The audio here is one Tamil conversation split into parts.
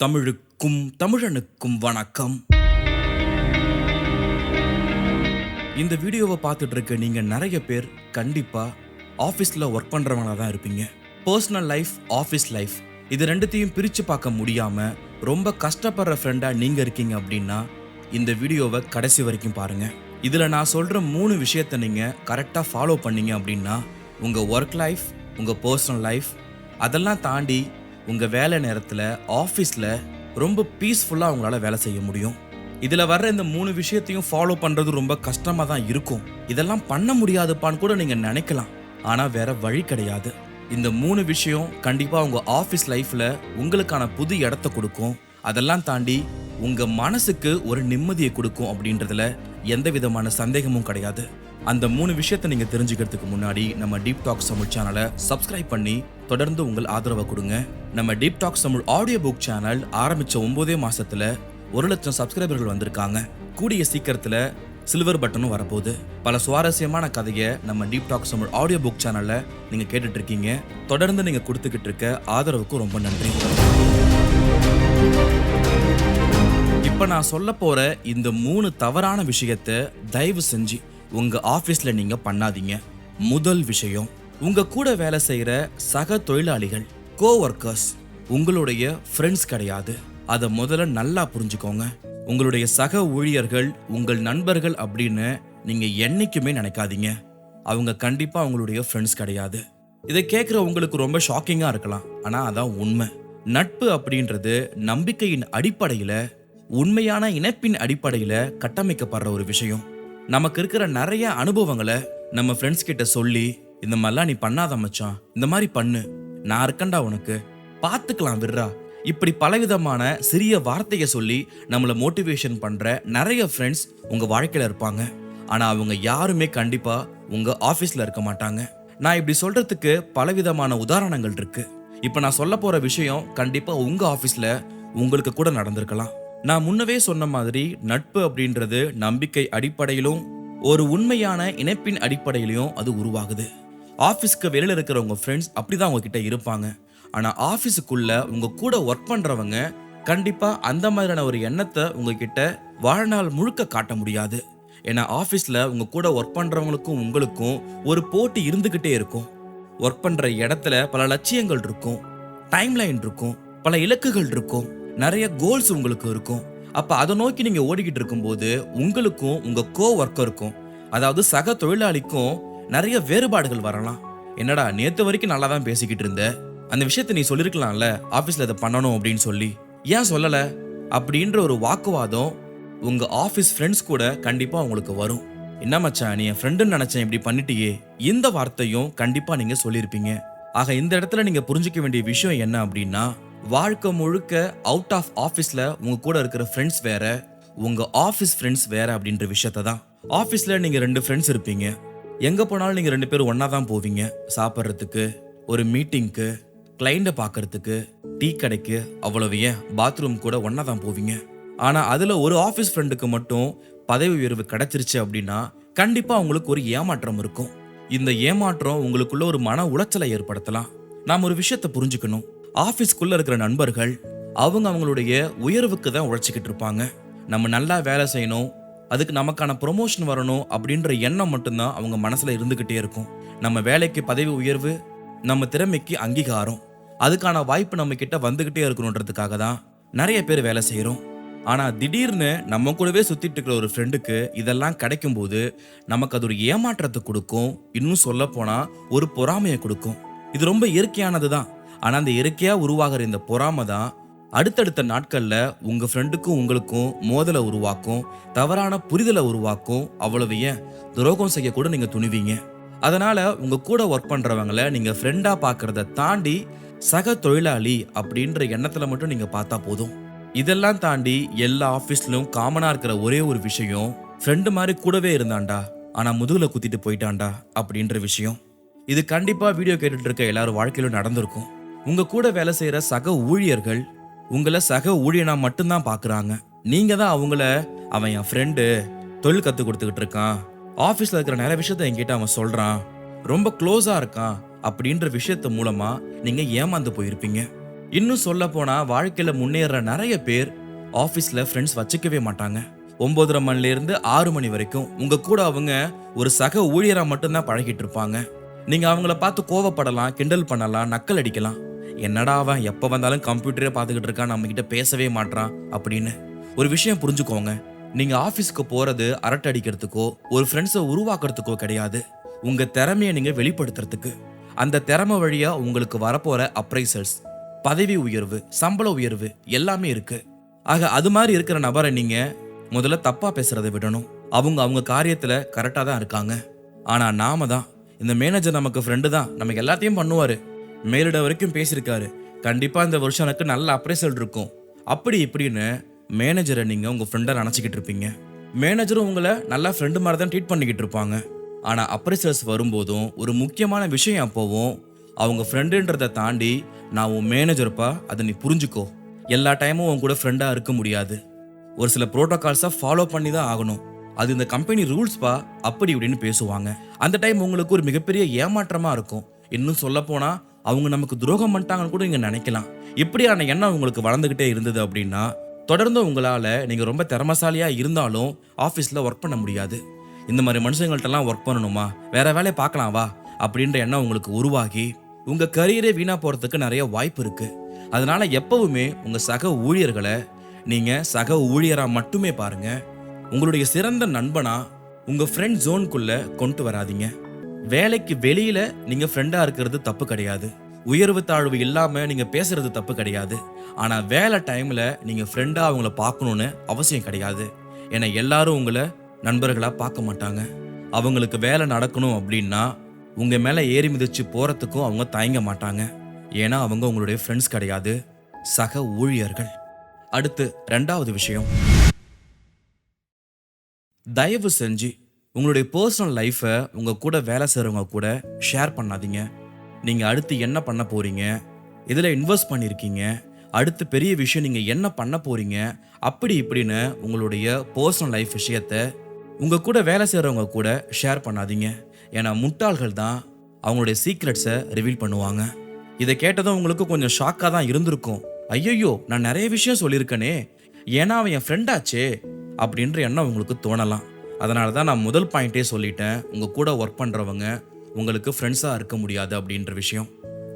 தமிழுக்கும் தமிழனுக்கும் வணக்கம். இந்த வீடியோவை பார்த்துட்டு இருக்க நீங்க நிறைய பேர் கண்டிப்பா ஆஃபீஸில் ஒர்க் பண்ணுறவங்களா தான் இருப்பீங்க. பர்சனல் லைஃப் ஆஃபீஸ் லைஃப் இது ரெண்டுத்தையும் பிரித்து பார்க்க முடியாமல் ரொம்ப கஷ்டப்படுற ஃப்ரெண்டாக நீங்கள் இருக்கீங்க அப்படின்னா இந்த வீடியோவை கடைசி வரைக்கும் பாருங்கள் இதில் நான் சொல்கிற மூணு விஷயத்தை நீங்கள் கரெக்டாக ஃபாலோ பண்ணீங்க அப்படின்னா உங்கள் ஒர்க் லைஃப் உங்கள் பர்சனல் லைஃப் அதெல்லாம் தாண்டி உங்கள் வேலை நேரத்தில் ஆஃபீஸில் ரொம்ப பீஸ்ஃபுல்லாக அவங்களால வேலை செய்ய முடியும். இதில் வர்ற இந்த மூணு விஷயத்தையும் ஃபாலோ பண்ணுறது ரொம்ப கஷ்டமாக தான் இருக்கும். இதெல்லாம் பண்ண முடியாதுப்பான்னு கூட நீங்கள் நினைக்கலாம். ஆனால் வேற வழி கிடையாது. இந்த மூணு விஷயம் கண்டிப்பாக உங்கள் ஆஃபீஸ் லைஃப்பில் உங்களுக்கான புது இடத்த கொடுக்கும். அதெல்லாம் தாண்டி உங்கள் மனசுக்கு ஒரு நிம்மதியை கொடுக்கும் அப்படின்றதுல எந்த விதமான சந்தேகமும் கிடையாது. அந்த மூணு விஷயத்தை நீங்கள் தெரிஞ்சுக்கிறதுக்கு முன்னாடி நம்ம டீப் டாக் தமிழ் சேனலை சப்ஸ்கிரைப் பண்ணி தொடர்ந்து உங்கள் ஆதரவை கொடுங்க. நம்ம deep talk Tamil audio book channel ஆரம்பித்த ஒம்போதே மாதத்தில் ஒரு லட்சம் சப்ஸ்கிரைபர்கள் வந்திருக்காங்க. கூடிய சீக்கிரத்தில் சில்வர் பட்டனும் வரப்போகுது. பல சுவாரஸ்யமான கதையை நம்ம deep talk Tamil audio book சேனலில் நீங்கள் கேட்டுட்டு இருக்கீங்க தொடர்ந்து நீங்கள் கொடுத்துக்கிட்டு இருக்க ஆதரவுக்கு ரொம்ப நன்றி. இப்போ நான் சொல்ல போகிற இந்த மூணு தவறான விஷயத்த தயவு செஞ்சு உங்கள் ஆஃபீஸில் நீங்கள் பண்ணாதீங்க. முதல் விஷயம் உங்கள் கூட வேலை செய்கிற சக தொழிலாளிகள் கோ ஒர்க்கர்ஸ் உங்களுடைய ஃப்ரெண்ட்ஸ் கிடையாது. அதை முதல்ல நல்லா புரிஞ்சுக்கோங்க. உங்களுடைய சக ஊழியர்கள் உங்கள் நண்பர்கள் அப்படின்னு நீங்கள் என்றைக்குமே நினைக்காதீங்க. அவங்க கண்டிப்பாக அவங்களுடைய ஃப்ரெண்ட்ஸ் கிடையாது. இதை கேட்குற உங்களுக்கு ரொம்ப ஷாக்கிங்காக இருக்கலாம். ஆனால் அதான் உண்மை. நட்பு அப்படின்றது நம்பிக்கையின் அடிப்படையில் உண்மையான இணைப்பின் அடிப்படையில் கட்டமைக்கப்படுற ஒரு விஷயம். நமக்கு இருக்கிற நிறைய அனுபவங்களை நம்ம ஃப்ரெண்ட்ஸ் கிட்ட சொல்லி இந்த மாதிரிலாம் நீ பண்ணாத மச்சான். இந்த மாதிரி பண்ணு. நான் இருக்கேன்டா உனக்கு. பார்த்துக்கலாம் விட்றா. இப்படி பலவிதமான சிறிய வார்த்தையை சொல்லி நம்மளை மோட்டிவேஷன் பண்ணுற நிறைய ஃப்ரெண்ட்ஸ் உங்கள் வாழ்க்கையில் இருப்பாங்க. ஆனால் அவங்க யாருமே கண்டிப்பாக உங்கள் ஆஃபீஸில் இருக்க மாட்டாங்க. நான் இப்படி சொல்கிறதுக்கு பலவிதமான உதாரணங்கள் இருக்குது இப்போ நான் சொல்ல போகிற விஷயம் கண்டிப்பாக உங்கள் ஆஃபீஸில் உங்களுக்கு கூட நடந்திருக்கலாம். நான் முன்னவே சொன்ன மாதிரி நட்பு அப்படின்றது நம்பிக்கை அடிப்படையிலும் ஒரு உண்மையான இணைப்பின் அடிப்படையிலையும் அது உருவாகுது. ஆஃபீஸ்க்கு வெளியில் இருக்கிற உங்க ஃப்ரெண்ட்ஸ் அப்படிதான் உங்ககிட்ட இருப்பாங்க. ஆனால் ஆஃபீஸுக்குள்ள உங்க கூட ஒர்க் பண்றவங்க கண்டிப்பா அந்த மாதிரியான ஒரு எண்ணத்தை உங்ககிட்ட வாழ்நாள் முழுக்க காட்ட முடியாது. ஏன்னா ஆஃபீஸில் உங்க கூட ஒர்க் பண்றவங்களுக்கும் உங்களுக்கும் ஒரு போட்டி இருந்துகிட்டே இருக்கும். ஒர்க் பண்ற இடத்துல பல லட்சியங்கள் இருக்கும். டைம்லைன் இருக்கும். பல இலக்குகள் இருக்கும். நிறைய கோல்ஸ் உங்களுக்கு இருக்கும். அப்போ அதை நோக்கி நீங்கள் ஓடிக்கிட்டு இருக்கும்போது உங்களுக்கும் உங்கள் கோ ஒர்க்கருக்கும் அதாவது சக தொழிலாளிக்கும் நிறைய வேறுபாடுகள் வரலாம். என்னடா நேற்று வரைக்கும் நல்லா தான் பேசிக்கிட்டு இருந்த. அந்த விஷயத்தை நீ சொல்லியிருக்கலாம்ல ஆஃபீஸில் இதை பண்ணணும் அப்படின்னு சொல்லி. ஏன் சொல்லலை? அப்படின்ற ஒரு வாக்குவாதம் உங்கள் ஆஃபீஸ் ஃப்ரெண்ட்ஸ் கூட கண்டிப்பாக உங்களுக்கு வரும். என்ன மச்சான் நீ என் ஃப்ரெண்டுன்னு நினைச்சேன் இப்படி பண்ணிட்டியே. இந்த வார்த்தையும் கண்டிப்பாக நீங்கள் சொல்லியிருப்பீங்க. ஆக இந்த இடத்துல நீங்கள் புரிஞ்சுக்க வேண்டிய விஷயம் என்ன அப்படின்னா வாழ்க்கை முழுக்க அவுட் ஆஃப் ஆஃபீஸில் உங்கள் கூட இருக்கிற ஃப்ரெண்ட்ஸ் வேற உங்கள் ஆஃபீஸ் ஃப்ரெண்ட்ஸ் வேற அப்படின்ற விஷயத்த தான். ஆஃபீஸில் நீங்கள் ரெண்டு ஃப்ரெண்ட்ஸ் இருப்பீங்க. எங்கே போனாலும் நீங்கள் ரெண்டு பேரும் ஒன்றா தான் போவீங்க. சாப்பிட்றதுக்கு ஒரு மீட்டிங்க்கு கிளைண்ட்டை பார்க்கறதுக்கு டீ கடைக்கு அவ்வளவு ஏன்? பாத்ரூம் கூட ஒன்றா தான் போவீங்க. ஆனால் அதில் ஒரு ஆஃபீஸ் ஃப்ரெண்டுக்கு மட்டும் பதவி உயர்வு கிடைச்சிருச்சு அப்படின்னா கண்டிப்பாக உங்களுக்கு ஒரு ஏமாற்றம் இருக்கும். இந்த ஏமாற்றம் உங்களுக்குள்ள ஒரு மன உளைச்சலை ஏற்படுத்தலாம். நாம் ஒரு விஷயத்தை புரிஞ்சுக்கணும். ஆஃபீஸ்க்குள்ளே இருக்கிற நண்பர்கள் அவங்க அவங்களுடைய உயர்வுக்கு தான் உழைச்சிக்கிட்டு இருப்பாங்க. நம்ம நல்லா வேலை செய்யணும் அதுக்கு நமக்கான ப்ரொமோஷன் வரணும் அப்படின்ற எண்ணம் மட்டும்தான் அவங்க மனசில் இருந்துக்கிட்டே இருக்கும். நம்ம வேலைக்கு பதவி உயர்வு நம்ம திறமைக்கு அங்கீகாரம் அதுக்கான வாய்ப்பு நம்ம கிட்ட வந்துக்கிட்டே இருக்கணுன்றதுக்காக தான் நிறைய பேர் வேலை செய்கிறோம் ஆனால் திடீர்னு நம்ம கூடவே சுற்றிட்டு இருக்கிற ஒரு ஃப்ரெண்டுக்கு இதெல்லாம் கிடைக்கும் போது நமக்கு அது ஒரு ஏமாற்றத்தை கொடுக்கும். இன்னும் சொல்லப்போனால் ஒரு பொறாமையை கொடுக்கும். இது ரொம்ப இயற்கையானது தான் ஆனால் அந்த இயற்கையாக உருவாகிற இந்த பொறாமை தான் அடுத்தடுத்த நாட்களில் உங்கள் ஃப்ரெண்டுக்கும் உங்களுக்கும் மோதலை உருவாக்கும் தவறான புரிதலை உருவாக்கும் அவ்வளவு ஏன் துரோகம் செய்ய கூட நீங்க துணிவீங்க. அதனால் உங்கள் கூட ஒர்க் பண்ணுறவங்கள நீங்கள் ஃப்ரெண்டாக பார்க்குறத தாண்டி சக தொழிலாளி அப்படின்ற எண்ணத்தில் மட்டும் நீங்கள் பார்த்தா போதும். இதெல்லாம் தாண்டி எல்லா ஆஃபீஸ்லையும் காமனாக இருக்கிற ஒரே ஒரு விஷயம் ஃப்ரெண்டு மாதிரி கூடவே இருந்தான்டா ஆனால் முதுகில் குத்திட்டு போயிட்டான்டா அப்படின்ற விஷயம். இது கண்டிப்பாக வீடியோ கேட்டுட்டு இருக்க எல்லாரும் வாழ்க்கையிலும் நடந்திருக்கும். உங்க கூட வேலை செய்யற சக ஊழியர்கள் உங்களை சக ஊழியனா மட்டும்தான் பாக்குறாங்க. நீங்க தான் அவங்கள அவன் என் ஃப்ரெண்டு தொழில் கத்து கொடுத்துக்கிட்டு இருக்கான். ஆபீஸ்ல இருக்கிற நிறைய விஷயத்த என்கிட்ட அவன் சொல்றான். ரொம்ப க்ளோஸா இருக்கான் அப்படின்ற விஷயத்து மூலமா நீங்க ஏமாந்து போயிருப்பீங்க. இன்னும் சொல்ல போனா வாழ்க்கையில முன்னேற நிறைய பேர் ஆபீஸ்ல ஃப்ரெண்ட்ஸ் வச்சுக்கவே மாட்டாங்க. ஒன்பதரை மணில இருந்து ஆறு மணி வரைக்கும் உங்க கூட அவங்க ஒரு சக ஊழியரா மட்டும்தான் பழகிட்டு இருப்பாங்க. நீங்க அவங்கள பார்த்து கோவப்படலாம் கிண்டல் பண்ணலாம் நக்கல் அடிக்கலாம். என்னடா அவன் எப்போ வந்தாலும் கம்ப்யூட்டரே பார்த்துக்கிட்டு இருக்கான் நம்மக்கிட்ட பேசவே மாட்றான் அப்படின்னு. ஒரு விஷயம் புரிஞ்சுக்கோங்க. நீங்கள் ஆஃபீஸ்க்கு போகிறது அரட்டை அடிக்கிறதுக்கோ ஒரு ஃப்ரெண்ட்ஸை உருவாக்குறதுக்கோ கிடையாது. உங்கள் திறமையை நீங்கள் வெளிப்படுத்துறதுக்கு. அந்த திறமை வழியா உங்களுக்கு வரப்போகிற அப்ரைசல்ஸ் பதவி உயர்வு சம்பள உயர்வு எல்லாமே இருக்குது ஆக அது மாதிரி இருக்கிற நபரை நீங்கள் முதல்ல தப்பாக பேசுகிறத விடணும். அவங்க அவங்க காரியத்தில் கரெக்டாக தான் இருக்காங்க. ஆனால் நாம தான் இந்த மேனேஜர் நமக்கு ஃப்ரெண்டு தான். நமக்கு எல்லாத்தையும் பண்ணுவார். மேலிட வரைக்கும் பேசியிருக்காரு. கண்டிப்பாக இந்த வருஷம் எனக்கு நல்ல அப்ரைசல் இருக்கும். அப்படி இப்படின்னு மேனேஜரை நீங்கள் உங்கள் ஃப்ரெண்டை நினச்சிக்கிட்டு இருப்பீங்க. மேனேஜரும் உங்களை நல்லா ஃப்ரெண்டு மாதிரி தான் ட்ரீட் பண்ணிக்கிட்டு இருப்பாங்க. ஆனால் அப்ரைசல்ஸ் வரும்போதும் ஒரு முக்கியமான விஷயம் அப்போவும் அவங்க ஃப்ரெண்டுன்றதை தாண்டி நான் உன் மேனேஜர்ப்பா அதை நீ புரிஞ்சுக்கோ. எல்லா டைமும் உன் கூட ஃப்ரெண்டாக இருக்க முடியாது. ஒரு சில ப்ரோட்டோகால்ஸாக ஃபாலோ பண்ணி தான் ஆகணும். அது இந்த கம்பெனி ரூல்ஸ்பா அப்படி இப்படின்னு பேசுவாங்க. அந்த டைம் உங்களுக்கு ஒரு மிகப்பெரிய ஏமாற்றமாக இருக்கும். இன்னும் சொல்லப்போனால் அவங்க நமக்கு துரோகம் பண்ணிட்டாங்கன்னு கூட நீங்கள் நினைக்கலாம். இப்படியான எண்ணம் உங்களுக்கு வளர்ந்துக்கிட்டே இருந்தது அப்படின்னா தொடர்ந்து உங்களால் நீங்கள் ரொம்ப திறமசாலியாக இருந்தாலும் ஆஃபீஸில் ஒர்க் பண்ண முடியாது. இந்த மாதிரி மனுஷங்கள்ட்டலாம் ஒர்க் பண்ணணுமா? வேற வேலையை பார்க்கலாம் வா அப்படின்ற எண்ணம் உங்களுக்கு உருவாகி உங்கள் கரியரே வீணாக போகிறதுக்கு நிறைய வாய்ப்பு இருக்குது அதனால் எப்போவுமே உங்கள் சக ஊழியர்களை நீங்கள் சக ஊழியராக மட்டுமே பாருங்கள் உங்களுடைய சிறந்த நண்பனாக உங்கள் ஃப்ரெண்ட் ஜோனுக்குள்ளே கொண்டு வராதீங்க. வேலைக்கு வெளியில நீங்க ஃப்ரெண்டா இருக்கிறது தப்பு கிடையாது. உயர்வு தாழ்வு இல்லாம நீங்க பேசுறது தப்பு கிடையாது. ஆனா வேலை டைம்ல நீங்க ஃப்ரெண்டா அவங்கள பார்க்கணும்னு அவசியம் கிடையாது. ஏன்னா எல்லாரும் உங்களை நண்பர்களா பார்க்க மாட்டாங்க. அவங்களுக்கு வேலை நடக்கணும் அப்படின்னா உங்க மேல ஏறி மிதிச்சு போறதுக்கும் அவங்க தயங்க மாட்டாங்க. ஏன்னா அவங்க உங்களுடைய ஃப்ரெண்ட்ஸ் கிடையாது. சக ஊழியர்கள். அடுத்து ரெண்டாவது விஷயம். தயவு செஞ்சு உங்களுடைய பர்சனல் லைஃப்பை உங்கள் கூட வேலை செய்கிறவங்க கூட ஷேர் பண்ணாதீங்க. நீங்கள் அடுத்து என்ன பண்ண போகிறீங்க இதில் இன்வெஸ்ட் பண்ணியிருக்கீங்க அடுத்து பெரிய விஷயம் நீங்கள் என்ன பண்ண போகிறீங்க அப்படி இப்படின்னு உங்களுடைய பர்சனல் லைஃப் விஷயத்த உங்கள் கூட வேலை செய்கிறவங்க கூட ஷேர் பண்ணாதீங்க. ஏன்னா முட்டாள்கள் தான் அவங்களுடைய சீக்ரெட்ஸை ரிவீல் பண்ணுவாங்க. இதை கேட்டதும் உங்களுக்கு கொஞ்சம் ஷாக்காக தான் இருந்திருக்கும். ஐயையோ நான் நிறைய விஷயம் சொல்லியிருக்கேனே. ஏன்னா அவன் என் ஃப்ரெண்டாச்சே அப்படின்ற எண்ணம் உங்களுக்கு தோணலாம். அதனால தான் நான் முதல் பாயிண்ட்டே சொல்லிட்டேன் உங்கள் கூட ஒர்க் பண்ணுறவங்க உங்களுக்கு ஃப்ரெண்ட்ஸாக இருக்க முடியாது அப்படின்ற விஷயம்.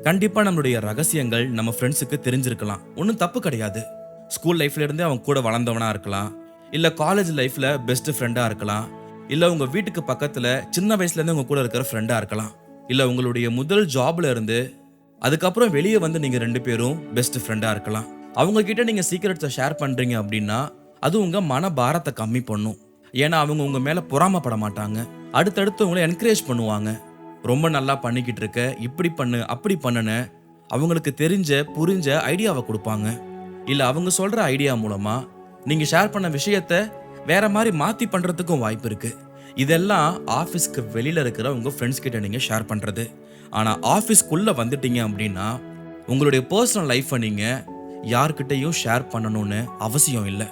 கண்டிப்பாக நம்மளுடைய ரகசியங்கள் நம்ம ஃப்ரெண்ட்ஸுக்கு தெரிஞ்சிருக்கலாம். ஒன்றும் தப்பு கிடையாது. ஸ்கூல் லைஃப்லேருந்தே அவங்க அவன் கூட வளர்ந்தவனாக இருக்கலாம். இல்லை காலேஜ் லைஃப்பில் பெஸ்ட்டு ஃப்ரெண்டாக இருக்கலாம். இல்லை உங்கள் வீட்டுக்கு பக்கத்தில் சின்ன வயசுலேருந்து உங்கள் கூட இருக்கிற ஃப்ரெண்டாக இருக்கலாம். இல்லை உங்களுடைய முதல் ஜாப்ல இருந்து அதுக்கப்புறம் வெளியே வந்து நீங்கள் ரெண்டு பேரும் பெஸ்ட் ஃப்ரெண்டாக இருக்கலாம். அவங்கக்கிட்ட நீங்கள் நீங்க சீக்கிரட்ஸை ஷேர் பண்ணுறீங்க அப்படின்னா அது உங்கள் மன பாரத்தை கம்மி பண்ணும். ஏன்னா அவங்க உங்கள் மேலே பொறாமப்பட மாட்டாங்க. அடுத்தடுத்து உங்களை என்கரேஜ் பண்ணுவாங்க. ரொம்ப நல்லா பண்ணிக்கிட்டு இருக்க இப்படி பண்ணு அப்படி பண்ணுன்னு அவங்களுக்கு தெரிஞ்ச புரிஞ்ச ஐடியாவை கொடுப்பாங்க. இல்லை அவங்க சொல்கிற ஐடியா மூலமாக நீங்கள் ஷேர் பண்ண விஷயத்த வேற மாதிரி மாற்றி பண்ணுறதுக்கும் வாய்ப்பு இருக்குது இதெல்லாம் ஆஃபீஸ்க்கு வெளியில் இருக்கிற உங்கள் ஃப்ரெண்ட்ஸ் கிட்ட நீங்கள் ஷேர் பண்ணுறது ஆனால் ஆஃபீஸ்க்குள்ளே வந்துட்டீங்க அப்படின்னா உங்களுடைய பர்சனல் லைஃப்பை நீங்கள் யார்கிட்டையும் ஷேர் பண்ணணும்னு அவசியம் இல்லை.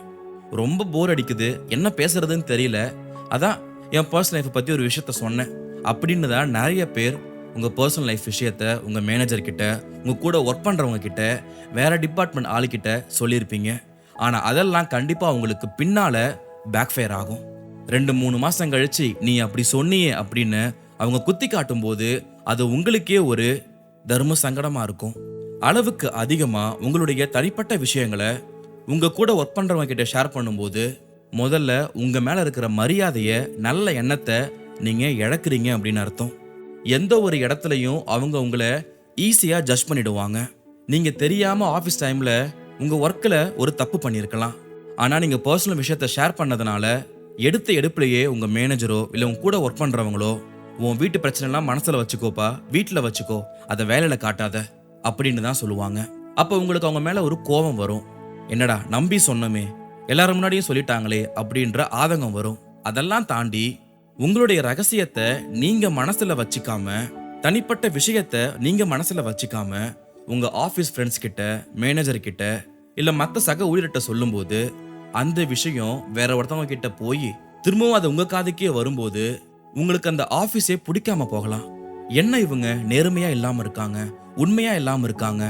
ரொம்ப போர் அடிக்குது. என்ன பேசுறதுன்னு தெரியல. அதான் என் பர்சனல் லைஃப்பை பற்றி ஒரு விஷயத்த சொன்னேன். அப்படின்னு தான் நிறைய பேர் உங்கள் பர்சனல் லைஃப் விஷயத்த உங்கள் மேனேஜர்கிட்ட உங்கள் கூட ஒர்க் பண்ணுறவங்க கிட்ட வேறு டிபார்ட்மெண்ட் ஆளுக்கிட்ட சொல்லியிருப்பீங்க. ஆனால் அதெல்லாம் கண்டிப்பாக உங்களுக்கு பின்னால் பேக்ஃபயர் ஆகும். ரெண்டு மூணு மாதம் கழித்து நீ அப்படி சொன்னியே அப்படின்னு அவங்க குத்தி காட்டும்போது அது உங்களுக்கே ஒரு தர்ம சங்கடமாக இருக்கும். அளவுக்கு அதிகமாக உங்களுடைய தனிப்பட்ட விஷயங்களை உங்கள் கூட ஒர்க் பண்ணுறவங்க கிட்ட ஷேர் பண்ணும்போது முதல்ல உங்கள் மேலே இருக்கிற மரியாதையை நல்ல எண்ணத்தை நீங்கள் இழக்கிறீங்க அப்படின்னு அர்த்தம். எந்த ஒரு இடத்துலையும் அவங்க உங்களை ஈஸியாக ஜட்ஜ் பண்ணிடுவாங்க. நீங்கள் தெரியாமல் ஆஃபீஸ் டைமில் உங்கள் ஒர்க்கில் ஒரு தப்பு பண்ணியிருக்கலாம் ஆனால் நீங்கள் பர்சனல் விஷயத்த ஷேர் பண்ணதுனால எடுத்த எடுப்புலையே உங்கள் மேனேஜரோ இல்லை உங்க கூட ஒர்க் பண்ணுறவங்களோ உன் வீட்டு பிரச்சனைலாம் மனசில் வச்சுக்கோப்பா வீட்டில் வச்சுக்கோ அதை வேலையில் காட்டாத அப்படின்னு தான் சொல்லுவாங்க. அப்போ உங்களுக்கு அவங்க மேலே ஒரு கோபம் வரும். என்னடா நம்பி சொன்னமே எல்லாரும் முன்னாடியும் சொல்லிட்டாங்களே அப்படின்ற ஆதங்கம் வரும். அதெல்லாம் தாண்டி உங்களுடைய ரகசியத்தை நீங்க மனசுல வச்சுக்காம தனிப்பட்ட விஷயத்த நீங்க மனசுல வச்சுக்காம உங்க ஆஃபீஸ் ஃப்ரெண்ட்ஸ் கிட்ட மேனேஜர் கிட்ட இல்ல மற்ற சக ஊழியர்கிட்ட சொல்லும்போது அந்த விஷயம் வேற ஒருத்தவங்க கிட்ட போய் திரும்பவும் அது உங்க காதுக்கே வரும்போது உங்களுக்கு அந்த ஆஃபீஸே பிடிக்காம போகலாம். என்ன இவங்க நேர்மையா இல்லாம இருக்காங்க உண்மையா இல்லாம இருக்காங்க?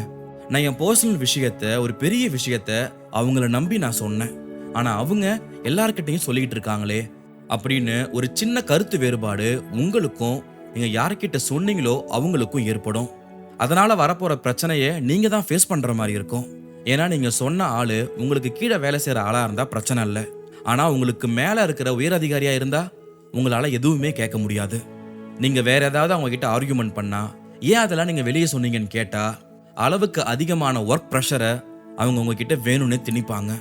நான் என் பர்சனல் விஷயத்த ஒரு பெரிய விஷயத்த அவங்கள நம்பி நான் சொன்னேன். ஆனா அவங்க எல்லார்கிட்டையும் சொல்லிக்கிட்டு இருக்காங்களே. அப்படின்னு ஒரு சின்ன கருத்து வேறுபாடு உங்களுக்கும் நீங்க யார்கிட்ட சொன்னீங்களோ அவங்களுக்கும் ஏற்படும். அதனால வரப்போற பிரச்சனையை நீங்க தான் ஃபேஸ் பண்ற மாதிரி இருக்கும். ஏன்னா நீங்க சொன்ன ஆளு உங்களுக்கு கீழே வேலை செய்யற ஆளா இருந்தா பிரச்சனை இல்லை. ஆனா உங்களுக்கு மேல இருக்கிற உயர் அதிகாரியா இருந்தா உங்களால எதுவுமே கேட்க முடியாது. நீங்க வேற ஏதாவது அவங்க கிட்ட ஆர்கியூமெண்ட் பண்ணா ஏன் அதெல்லாம் நீங்க வெளியே சொன்னீங்கன்னு கேட்டா அளவுக்கு அதிகமான ஒர்க் ப்ரெஷரை அவங்க உங்ககிட்ட வேணும்னு திணிப்பாங்க.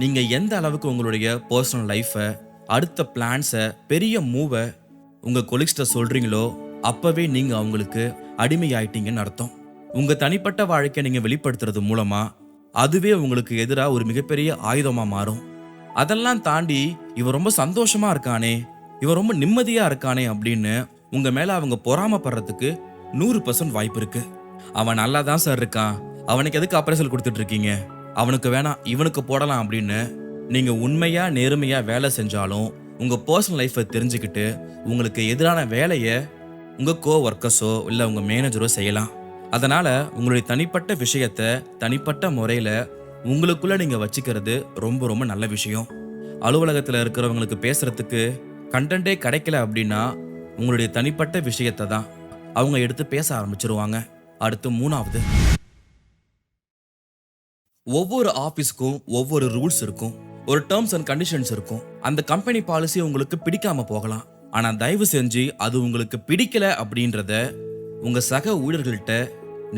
நீங்கள் எந்த அளவுக்கு உங்களுடைய பர்சனல் லைஃப்பை அடுத்த பிளான்ஸை பெரிய மூவை உங்கள் கொலிக்ஸ்ட சொல்கிறீங்களோ அப்போவே நீங்கள் அவங்களுக்கு அடிமையாயிட்டீங்கன்னு அர்த்தம். உங்கள் தனிப்பட்ட வாழ்க்கையை நீங்கள் வெளிப்படுத்துறது மூலமாக அதுவே உங்களுக்கு எதிராக ஒரு மிகப்பெரிய ஆயுதமாக மாறும். அதெல்லாம் தாண்டி இவன் ரொம்ப சந்தோஷமாக இருக்கானே இவன் ரொம்ப நிம்மதியாக இருக்கானே அப்படின்னு உங்கள் மேலே அவங்க பொறாமப்படுறதுக்கு நூறு பர்சன்ட் வாய்ப்பு இருக்குது அவன் நல்லா தான் சார் இருக்கான். அவனுக்கு எதுக்கு அப்ரைசல் கொடுத்துட்டு இருக்கீங்க? அவனுக்கு வேணாம் இவனுக்கு போடலாம் அப்படின்னு நீங்கள் உண்மையாக நேர்மையாக வேலை செஞ்சாலும் உங்கள் பர்சனல் லைஃப்பை தெரிஞ்சுக்கிட்டு உங்களுக்கு எதிரான வேலையை உங்கள் கோ ஒர்க்கர்ஸோ இல்லை உங்கள் மேனேஜரோ செய்யலாம். அதனால் உங்களுடைய தனிப்பட்ட விஷயத்தை தனிப்பட்ட முறையில் உங்களுக்குள்ளே நீங்கள் வச்சுக்கிறது ரொம்ப ரொம்ப நல்ல விஷயம். அலுவலகத்தில் இருக்கிறவங்களுக்கு பேசுகிறதுக்கு கண்டென்ட்டே கிடைக்கல அப்படின்னா உங்களுடைய தனிப்பட்ட விஷயத்தை தான் அவங்க எடுத்து பேச ஆரம்பிச்சிருவாங்க. அடுத்து மூணாவது. ஒவ்வொரு ஆஃபீஸ்க்கும் ஒவ்வொரு ரூல்ஸ் இருக்கும். ஒரு டேர்ம்ஸ் அண்ட் கண்டிஷன்ஸ் இருக்கும். அந்த கம்பெனி பாலிசி உங்களுக்கு பிடிக்காம போகலாம். ஆனால் தயவு செஞ்சு அது உங்களுக்கு பிடிக்கல அப்படின்றத உங்கள் சக ஊழியர்கள்ட்ட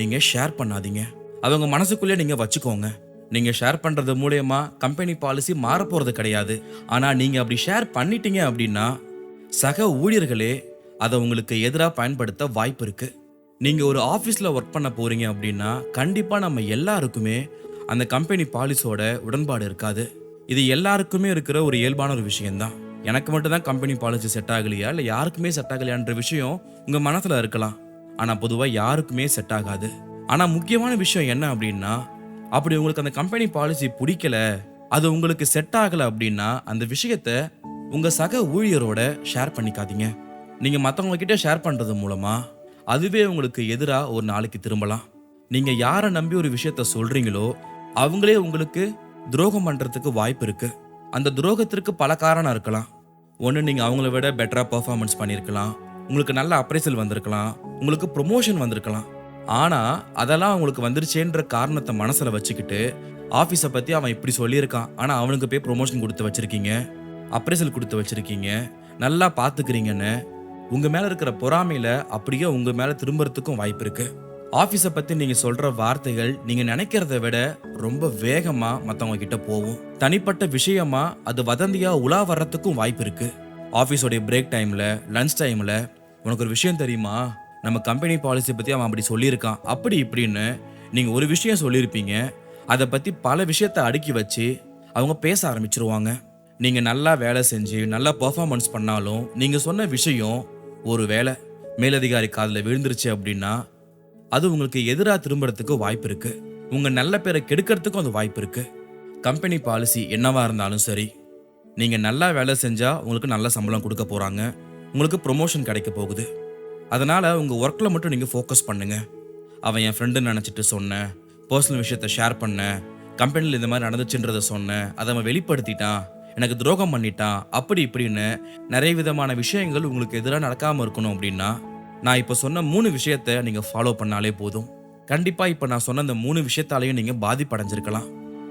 நீங்கள் ஷேர் பண்ணாதீங்க. அவங்க மனசுக்குள்ளே நீங்கள் வச்சுக்கோங்க. நீங்கள் ஷேர் பண்ணுறது மூலயமா கம்பெனி பாலிசி மாறப்போகிறது கிடையாது. ஆனால் நீங்கள் அப்படி ஷேர் பண்ணிட்டீங்க அப்படின்னா சக ஊழியர்களே அதை உங்களுக்கு எதிராக பயன்படுத்த வாய்ப்பு இருக்குது நீங்கள் ஒரு ஆஃபீஸில் ஒர்க் பண்ண போகிறீங்க அப்படின்னா கண்டிப்பாக நம்ம எல்லாருக்குமே அந்த கம்பெனி பாலிசியோட உடன்பாடு இருக்காது. இது எல்லாருக்குமே இருக்கிற ஒரு இயல்பான ஒரு விஷயம்தான். எனக்கு மட்டும் தான் கம்பெனி பாலிசி செட் ஆகலையா? இல்லை யாருக்குமே செட் ஆகலையான்ற விஷயம் உங்கள் மனசில் இருக்கலாம். ஆனால் பொதுவாக யாருக்குமே செட் ஆகாது. ஆனால் முக்கியமான விஷயம் என்ன அப்படின்னா அப்படி உங்களுக்கு அந்த கம்பெனி பாலிசி பிடிக்கல அது உங்களுக்கு செட் ஆகலை அப்படின்னா அந்த விஷயத்த உங்கள் சக ஊழியரோட ஷேர் பண்ணிக்காதீங்க. நீங்கள் மற்றவங்க கிட்ட ஷேர் பண்ணுறது மூலமாக அதுவே உங்களுக்கு எதிராக ஒரு நாளைக்கு திரும்பலாம். நீங்க யாரை நம்பி ஒரு விஷயத்த சொல்றீங்களோ அவங்களே உங்களுக்கு துரோகம் பண்றதுக்கு வாய்ப்பு இருக்கு. அந்த துரோகத்திற்கு பல காரணம் இருக்கலாம். ஒன்று நீங்கள் அவங்கள விட பெட்டராக பெர்ஃபார்மன்ஸ் பண்ணியிருக்கலாம். உங்களுக்கு நல்ல அப்ரைசல் வந்திருக்கலாம். உங்களுக்கு ப்ரொமோஷன் வந்திருக்கலாம். ஆனால் அதெல்லாம் அவங்களுக்கு வந்துருச்சேன்ற காரணத்தை மனசில் வச்சுக்கிட்டு ஆஃபீஸை பற்றி அவன் இப்படி சொல்லியிருக்கான். ஆனால் அவனுக்கு போய் ப்ரொமோஷன் கொடுத்து வச்சிருக்கீங்க. அப்ரைசல் கொடுத்து வச்சிருக்கீங்க. நல்லா பார்த்துக்கிறீங்கன்னு உங்கள் மேலே இருக்கிற பொறாமையில அப்படியே உங்கள் மேலே திரும்புறதுக்கும் வாய்ப்பு இருக்கு. ஆஃபீஸை பற்றி நீங்கள் சொல்கிற வார்த்தைகள் நீங்கள் நினைக்கிறத விட ரொம்ப வேகமாக மற்றவங்க கிட்ட போகும். தனிப்பட்ட விஷயமா அது வதந்தியாக உலா வர்றதுக்கும் வாய்ப்பு இருக்குது ஆஃபீஸோடைய பிரேக் டைமில் லன்ச் டைமில் உனக்கு ஒரு விஷயம் தெரியுமா? நம்ம கம்பெனி பாலிசி பற்றி அவன் அப்படி சொல்லியிருக்கான். அப்படி இப்படின்னு நீங்கள் ஒரு விஷயம் சொல்லியிருப்பீங்க. அதை பற்றி பல விஷயத்த அடுக்கி வச்சு அவங்க பேச ஆரம்பிச்சிருவாங்க. நீங்கள் நல்லா வேலை செஞ்சு நல்லா பர்ஃபார்மன்ஸ் பண்ணாலும் நீங்கள் சொன்ன விஷயம் ஒருவேளை மேலதிகாரி காதில் விழுந்துருச்சு அப்படின்னா அது உங்களுக்கு எதிராக திரும்புறதுக்கு வாய்ப்பு இருக்கு. உங்க நல்ல பேரை கெடுக்கிறதுக்கும் அது வாய்ப்பு இருக்கு. கம்பெனி பாலிசி என்னவா இருந்தாலும் சரி நீங்க நல்லா வேலை செஞ்சா உங்களுக்கு நல்ல சம்பளம் கொடுக்க போறாங்க. உங்களுக்கு ப்ரொமோஷன் கிடைக்க போகுது. அதனால உங்க ஒர்க்கில் மட்டும் நீங்க ஃபோக்கஸ் பண்ணுங்க. அவன் என் ஃப்ரெண்டுன்னு நினச்சிட்டு சொன்னேன் பர்சனல் விஷயத்த ஷேர் பண்ணேன் கம்பெனியில் இந்த மாதிரி நடந்துச்சுன்றதை சொன்னேன் அதை அவன் வெளிப்படுத்திட்டான். எனக்கு துரோகம் பண்ணிட்டான் அப்படி இப்படின்னு நிறைய விதமான விஷயங்கள் உங்களுக்கு எதிராக நடக்காமல் இருக்கணும் அப்படின்னா நான் இப்போ சொன்ன மூணு விஷயத்த நீங்கள் ஃபாலோ பண்ணாலே போதும். கண்டிப்பாக இப்போ நான் சொன்ன இந்த மூணு விஷயத்தாலையும் நீங்கள் பாதிப்படைஞ்சிருக்கலாம்.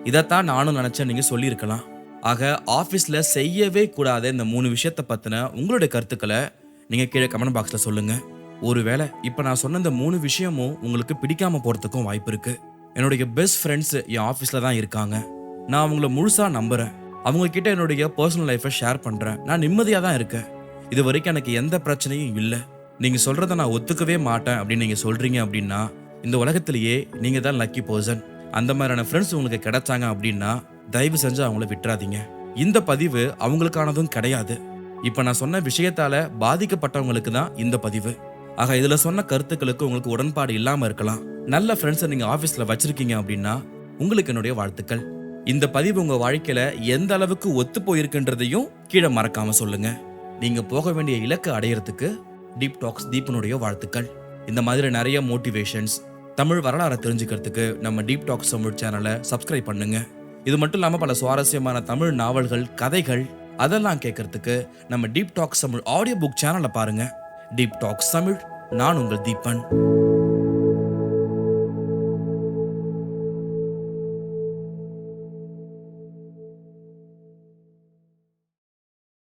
இதைத்தான் நானும் நினச்சேன் நீங்கள் சொல்லியிருக்கலாம். ஆக ஆஃபீஸில் செய்யவே கூடாத இந்த மூணு விஷயத்த பற்றின உங்களுடைய கருத்துக்களை நீங்கள் கீழே கமெண்ட் பாக்ஸில் சொல்லுங்கள் ஒருவேளை இப்போ நான் சொன்ன இந்த மூணு விஷயமும் உங்களுக்கு பிடிக்காமல் போகிறதுக்கும் வாய்ப்பு இருக்குது என்னுடைய பெஸ்ட் ஃப்ரெண்ட்ஸ் என் ஆஃபீஸில் தான் இருக்காங்க. நான் அவங்கள முழுசாக நம்புகிறேன் அவங்க கிட்ட என்னுடைய பர்சனல் லைஃப்பை ஷேர் பண்ணுறேன் நான் நிம்மதியாக தான் இருக்கேன். இது வரைக்கும் எனக்கு எந்த பிரச்சனையும் இல்லை. நீங்கள் சொல்கிறத நான் ஒத்துக்கவே மாட்டேன் அப்படின்னு நீங்கள் சொல்கிறீங்க அப்படின்னா இந்த உலகத்திலேயே நீங்கள் தான் லக்கி பர்சன் அந்த மாதிரியான ஃப்ரெண்ட்ஸ் உங்களுக்கு கிடைச்சாங்க அப்படின்னா தயவு செஞ்சு அவங்கள விட்டுறாதீங்க. இந்த பதிவு அவங்களுக்கானதும் கிடையாது. இப்போ நான் சொன்ன விஷயத்தால பாதிக்கப்பட்டவங்களுக்கு தான் இந்த பதிவு. ஆக இதில் சொன்ன கருத்துக்களுக்கு உங்களுக்கு உடன்பாடு இல்லாமல் இருக்கலாம். நல்ல ஃப்ரெண்ட்ஸை நீங்கள் ஆஃபீஸில் வச்சுருக்கீங்க அப்படின்னா உங்களுக்கு என்னுடைய வாழ்த்துக்கள். இந்த பதிவு உங்க வாழ்க்கையில எந்த அளவுக்கு ஒத்து போயிருக்குன்றதையும் கீழே மறக்காம சொல்லுங்க. நீங்க போக வேண்டிய இலக்கு அடையறதுக்கு டீப் டாக்ஸ் தீபனுடைய வாழ்த்துக்கள். இந்த மாதிரி நிறைய மோட்டிவேஷன்ஸ் தமிழ் வரலாறை தெரிஞ்சுக்கிறதுக்கு நம்ம டீப் டாக்ஸ் தமிழ் சேனலை சப்ஸ்கிரைப் பண்ணுங்க. இது மட்டும் இல்லாமல் பல சுவாரஸ்யமான தமிழ் நாவல்கள் கதைகள் அதெல்லாம் கேட்கறதுக்கு நம்ம deep talks Tamil audio book சேனலை பாருங்க. டீப் டாக்ஸ் தமிழ் நான் உங்கள் தீபன்.